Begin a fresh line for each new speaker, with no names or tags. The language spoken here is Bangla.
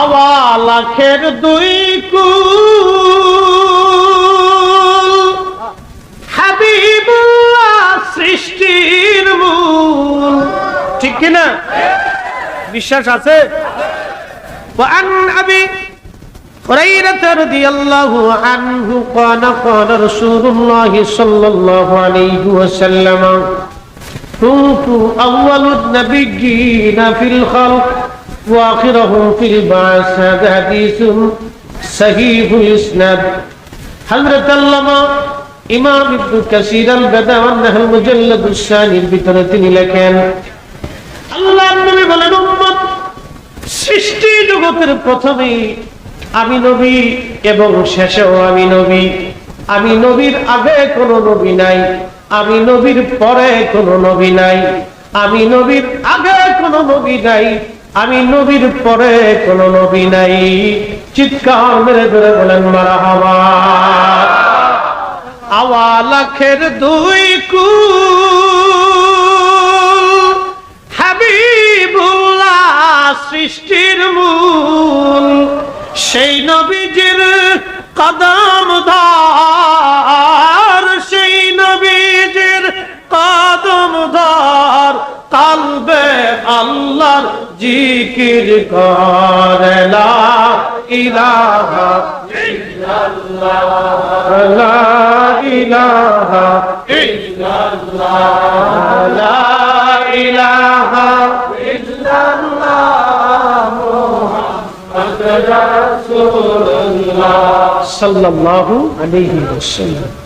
আওয়া লাখের দুই কুল হাবিবুল্লাহ সৃষ্টির মূল ঠিক কিনা বিশ্বাস আছে وعن أبي هريرة رضي الله عنه قال قال رسول الله صلى الله عليه وسلم كنت أول النبيين في الخلق وآخره في البعث. حديث صحيح الإسناد. حضرت আল্লামা ইমাম ইবনে কাসির আল বাদাওয়ান্নাহ মুজাল্লাদ আল-শানির ভিতরে তিনি লেখেন আল্লাহর নবী বলেন, উম্মত সৃষ্টি জগতের প্রথমে আমি নবী এবং শেষেও আমি নবী। আমি নবীর আগে কোনো নবী নাই, আমি নবীর পরে কোনো নবী নাই। আমি নবীর আগে কোনো নবী নাই আমি নবীর পরে কোনো নবী নাই। চিৎকার মেরে ধরে বলেন, মারা হওয়া। আওয়া লাখের দুই হাবিবুল্লাহ সৃষ্টির মূল। সেই নবীজির কদম ধর আল্লাহর জিকির করে লা ইলাহা লা ইলাহা ইল্লাল্লাহ। ইলাহা ইল্লাল্লাহ। মুহাম্মাদুর রাসূলুল্লাহ। সাল্লাল্লাহু আলাইহি ওয়াসাল্লাম।